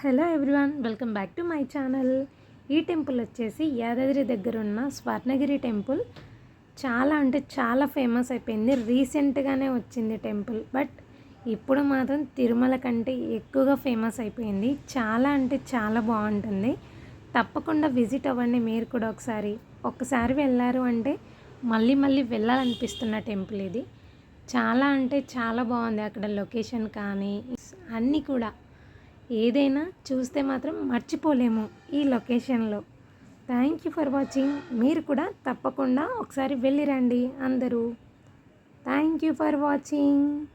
Hello everyone welcome back to my channel. ఈ temple వచ్చేసి యాదాద్రి దగ్గర ఉన్న స్వర్ణగిరి టెంపుల్. చాలా అంటే చాలా ఫేమస్ అయిపోయింది. రీసెంట్గానే వచ్చింది టెంపుల్. బట్ ఇప్పుడు మాత్రం తిరుమల కంటే ఎక్కువగా ఫేమస్ అయిపోయింది. చాలా అంటే చాలా బాగుంటుంది. తప్పకుండా విజిట్ అవ్వండి మీరు కూడా ఒకసారి. ఒకసారి వెళ్ళారు అంటే మళ్ళీ మళ్ళీ వెళ్ళాలనిపిస్తున్న టెంపుల్ ఇది. చాలా అంటే చాలా బాగుంది అక్కడ లొకేషన్ కానీ అన్నీ కూడా. ఏదైనా చూస్తే మాత్రం మర్చిపోలేము ఈ లొకేషన్లో. Thank you for watching. మీరు కూడా తప్పకుండా ఒకసారి వెళ్ళిరండి అందరూ. Thank you for watching.